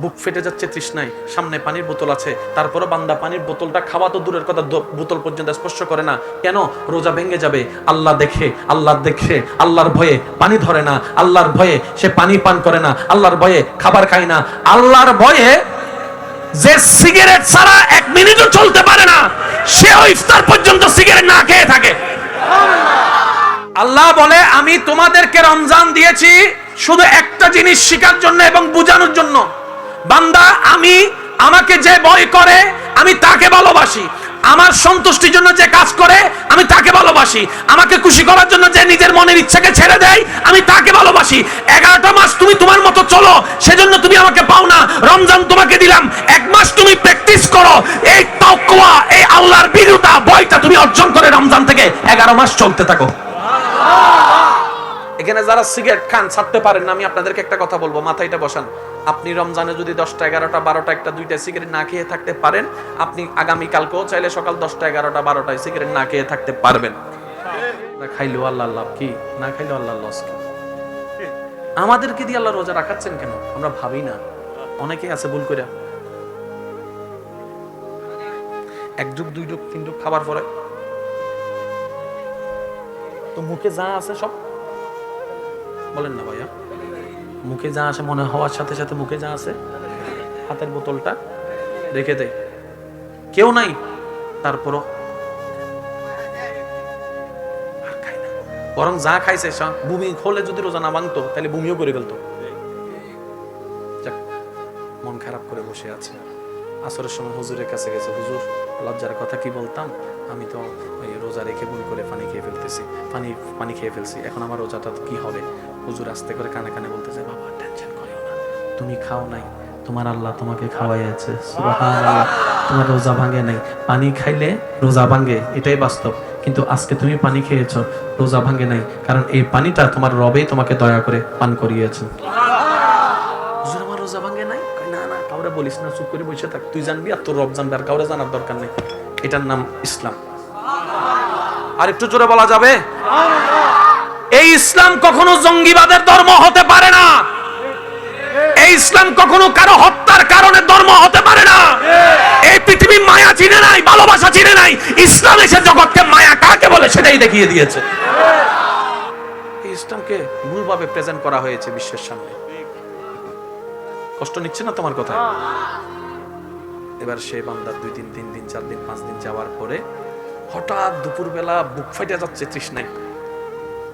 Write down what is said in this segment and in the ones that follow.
বুক ফেটে যাচ্ছে তৃষ্ণায়। সামনে পানির বোতল আছে। তারপরও বান্দা পানির বোতলটা খাওয়া তো দূরের কথা বোতল পর্যন্ত স্পর্শ করে না। কেন? রোজা ভেঙে যাবে। আল্লাহ দেখে আল্লাহ দেখে, আল্লাহর ভয়ে পানি ধরে না। আল্লাহর ভয়ে সে পানি পান করে না। আল্লাহর ভয়ে খাবার খায় না। আল্লাহর ভয়ে যে সিগারেট ছাড়া এক মিনিটও চলতে পারে না সেও ইফতার পর্যন্ত সিগারেট না খেয়ে থাকে। আল্লাহ বলে, আমি তোমাদেরকে রমজান দিয়েছি শুধু একটা জিনিস শেখার জন্য এবং বোঝানোর জন্য। বান্দা, আমি আমাকে যে ভয় করে, আমি তাকে ভালোবাসি। আমার সন্তুষ্টির জন্য যে কাজ করে, আমি তাকে ভালোবাসি। আমাকে খুশি করার জন্য যে নিজের মনের ইচ্ছাকে ছেড়ে দেয়, আমি তাকে ভালোবাসি। এগারোটা মাস তুমি তোমার মতো চলো, সেজন্য তুমি আমাকে পাও না। রমজান তোমাকে দিলাম, এক মাস তুমি প্র্যাকটিস করো। এই তাকওয়া এই আল্লাহর বিরুদ্ধা ভয়টা তুমি অর্জন করে রমজান থেকে এগারো মাস চলতে থাকো। এখানে যারা সিগারেট খান, ছাড়তে পারেন আমি আপনাদেরকে একটা কথা বলব, মাথায়টা বসান। আপনি রমজানে যদি দশটা এগারোটা, বারোটা একটা দুইটা সিগারেট না খেয়ে থাকতে পারেন, আপনি আগামী কালকেও চাইলে সকাল দশটা এগারোটা, বারোটায় সিগারেট না খেয়ে থাকতে পারবেন। না আল্লাহ লাভ কি? না আল্লাহ লস কি? আমাদেরকে দিয়ে আল্লাহ রোজা রাখাচ্ছেন কেন? আমরা ভাবি না। অনেকেই আছে ভুল করে এক দুই যুগ, তিন খাবার পরে। তো মুখে যা আছে সব বলেন না ভাইয়া। মুখে যা আসে, মনে হওয়ার সাথে সাথে মুখে যা আছে হাতের বোতলটা রেখে দেয়। কেউ নাই, তারপরও। বরং যা খাইছে বমি হলে যদি রোজা না ভাঙতো, তাহলে বমিও করে ফেলতো। মন খারাপ করে বসে আছে। আসরের সময় হুজুরের কাছে গেছে, হুজুর লজ্জার কথা কি বলতাম? আমি তো ওই রোজা রেখে ভুল করে পানি খেয়ে ফেলতেছি। পানি পানি খেয়ে ফেলছি। এখন আমার রোজাটা কি হবে? হুজুর আস্তে করে কানে কানে বলতেছে বাবা টেনশন করিও না। তুমি খাও নাই। তোমার আল্লাহ তোমাকে সুবহানাল্লাহ। তোমার রোজা ভাঙে নাই। পানি খাইলে রোজা ভাঙে। এটাই বাস্তব। কিন্তু আজকে তুমি পানি খেয়েছো। রোজা ভাঙে নাই। কারণ এই পানিটা তোমার রবেই তোমাকে দয়া করে পান করিয়েছে। হুজুর আমার রোজা ভাঙে নাই? কাউরে বলিস না, চুপ করে বসে থাক। তুই জানবি আর তোর রব জানবি আর কাউরে জানার দরকার নেই। এটার নাম ইসলাম। আর একটু জোরে বলা যাবে? এই ইসলাম কখনো জঙ্গিবাদের ধর্ম হতে পারে না। এই ইসলাম কখনো কারও হত্যার কারণে ধর্ম হতে পারে না। এই পৃথিবী মায়া চিনে নাই, ভালোবাসা চিনে নাই। ইসলাম এসে জগৎকে মায়া কাকে বলে সেটাই দেখিয়ে দিয়েছে। ইসলামকে ভুলভাবে প্রেজেন্ট করা হয়েছে বিশ্বের সামনে। কষ্ট নিচ্ছে না তোমার কথা এবার সে বান্দার দুই দিন তিন দিন চার দিন পাঁচ দিন যাওয়ার পরে হঠাৎ দুপুরবেলা বুক ফাইটে যাচ্ছে তৃষ্ণায়।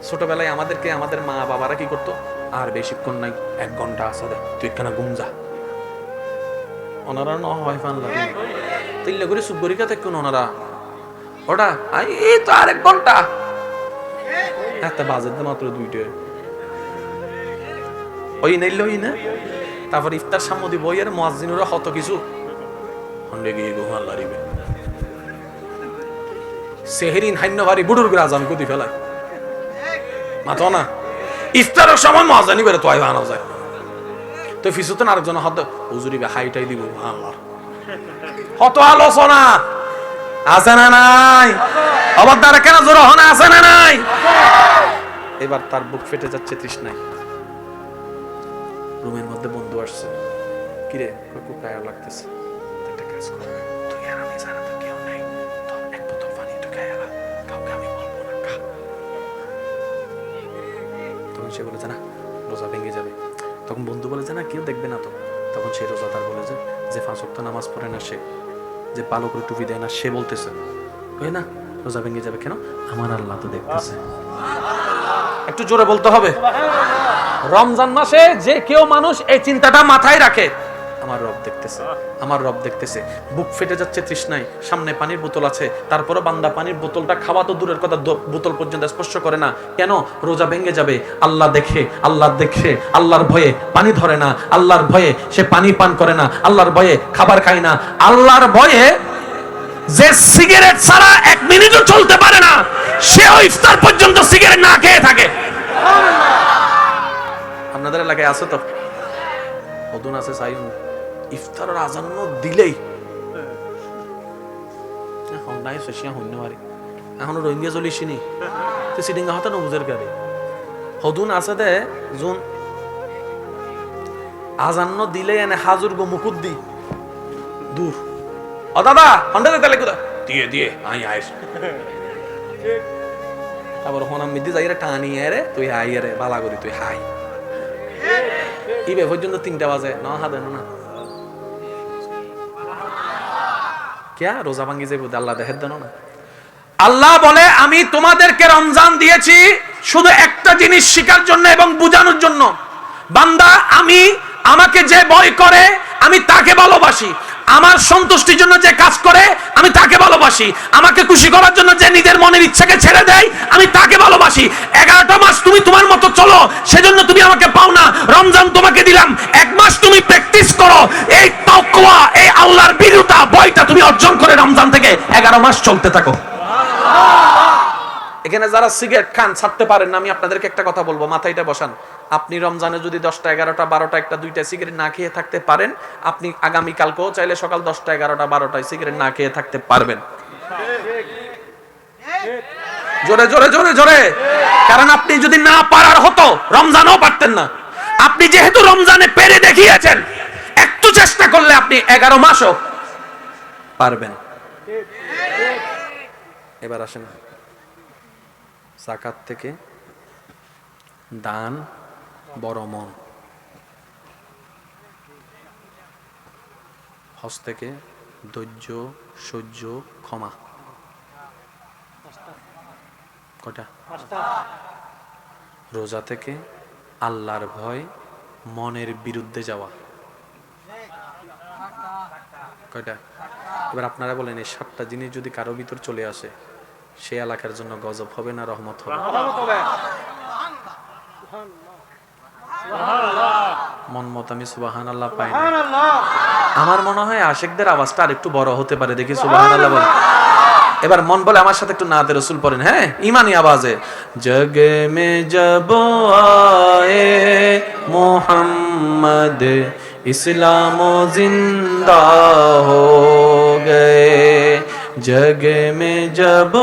ছোটবেলায় আমাদেরকে আমাদের মা বাবারা কি করতো? আর বেশিক্ষণ নাই এক ঘণ্টা আছে দে তুই একখানা ঘুম যা। ওনারা ন হয় ফান লাগে। তিল্লে করে সুগরিকা থেকে ওনারা। ওটা এই তো আর এক ঘণ্টা একটা বাজেট মাত্র দুইটে ওই নাইলে ওই না। তারপর ইফতার সামনে দিব এর মুয়াজ্জিনুরা হত কিছু। হন্ডে গিয়ে গো, আল্লাহ রিবে সেহেরিন হান্য ভারি বুড়ুর করে আজান কুদি ফেলায়। মাতো না। ইফতারের সময় মুয়াজ্জিনি বেরে তো আই বানাও যায়। তো ফিসুতেন আরেকজন হত হুজুরিবে হাইটাই দিব আল্লাহ হত আলোচনা। আছে না নাই? আবার দ্বারা কেন জোর হনা, আছে না নাই? এবার তার বুক ফেটে যাচ্ছে, তৃষ্ণায়। রুমের মধ্যে বন্ধু আসছে। কিরে খুব টায়ার লাগতেছে। একটা কাজ কর। তুই আর আমি তো কেউ নাই। এক বোতল পানি আলা। কাউকে আমি বলব না, খা। তখন সে বলে যে না, রোজা ভেঙে যাবে। তখন বন্ধু না, কেউ দেখবে না তো। তখন সে রোজাদার বলে যে যে পাঁচ ওয়াক্ত নামাজ পড়ে না সে, যে পালো করে টুপি দেয় না, সে বলতেছে। ওই না, রোজা ভেঙে যাবে কেন? আমার আল্লাহ তো দেখতেছে। একটু জোরে বলতে হবে। রমজান মাসে যে কেউ মানুষ এই চিন্তাটা মাথায় রাখে। আমার রব দেখতেছে আমার রব দেখতেছে। বুক ফেটে যাচ্ছে তৃষ্ণায় সামনে পানির বোতল আছে তারপরও বান্দা পানির বোতলটা খাওয়া তো দূরের কথা বোতল পর্যন্ত স্পর্শ করে না। কেন? রোজা ভেঙে যাবে। আল্লাহ দেখে আল্লাহ দেখে আল্লাহর ভয়ে পানি ধরে না। আল্লাহর ভয়ে সে পানি পান করে না। আল্লাহর ভয়ে খাবার খায় না। আল্লাহর ভয়ে যে সিগারেট ছাড়া এক মিনিটও চলতে পারে না সেও ইফতার পর্যন্ত সিগারেট না খেয়ে থাকে। এলাকায় আছে তো? অদুন আছে ইফতারের দিলেই। শেষিয়া এখন রোহিঙ্গা তো সিডিঙ্গা গাড়ি আছে দে আজান্ন দিলে এনে হাজুর গো মুকুদ দি। দূর ও দাদা হন্ডা দে। তাহলে দিয়ে দিয়ে আই আইস তারপর হন আমি যাই রে টানি রে তুই হাই রে বালা করি তুই হাই ইবে পর্যন্ত তিনটা বাজে, ন হাতে না কেয়া? রোজা ভাঙ্গি যাইব আল্লাহ দেখে দেন না। আল্লাহ বলে, আমি তোমাদেরকে রমজান দিয়েছি শুধু একটা জিনিস শিকার জন্য এবং বোঝানোর জন্য। বান্দা, আমি আমাকে যে ভয় করে, আমি তাকে ভালোবাসি। আমার সন্তুষ্টির জন্য যে কাজ করে, আমি তাকে ভালোবাসি। আমাকে খুশি করার জন্য যে নিজের মনের ইচ্ছাকে ছেড়ে দেয়, আমি তাকে ভালোবাসি। এগারোটা মাস তুমি তোমার মতো চলো, সেজন্য তুমি আমাকে পাও না। রমজান তোমাকে দিলাম, এক মাস তুমি প্র্যাকটিস করো। এই তকুয়া এই আল্লাহর বিরুতা বইটা তুমি অর্জন করে রমজান থেকে এগারো মাস চলতে থাকো। এখানে যারা সিগারেট খান, ছাড়তে পারেন আমি আপনাদেরকে একটা কথা বলব মাথায়টা বসান। আপনি রমজানে যদি দশটা, এগারোটা, বারোটা একটা দুইটা সিগারেট না খেয়ে থাকতে পারেন, আপনি আগামী কালকেও চাইলে সকাল দশটা এগারোটা, বারোটায় সিগারেট না খেয়ে থাকতে পারবেন। জোরে জোরে জোরে জোরে। কারণ আপনি যদি না পারার হতো, রমজানও পারতেন না। আপনি যেহেতু রমজানে পেরে দেখিয়েছেন, একটু চেষ্টা করলে আপনি এগারো মাসও পারবেন। এবার আসেন। জাকাত থেকে দান বড় মন থেকে ধৈর্য, সহ্য, ক্ষমা। কটা রোজা থেকে আল্লাহর ভয়, মনের বিরুদ্ধে যাওয়া। কয়টা? এবার আপনারা বলেন, এই সাতটা জিনিস যদি কারও ভিতর চলে আসে সে এলাকার জন্য গজব হবে না রহমত হবে। মন মত আমি সুবাহান আল্লাহ পাই আমার মনে হয় আশেকদের আওয়াজটা আর একটু বড় হতে পারে দেখি সুবাহান আল্লাহ বলে। এবার মন বলে আমার সাথে একটু নাতে রসুল পড়েন হ্যাঁ? ইমানি আওয়াজে। জগ মে জব আয়ে মোহাম্মদ ইসলাম জিন্দা হো গয়ে। জগ মে জব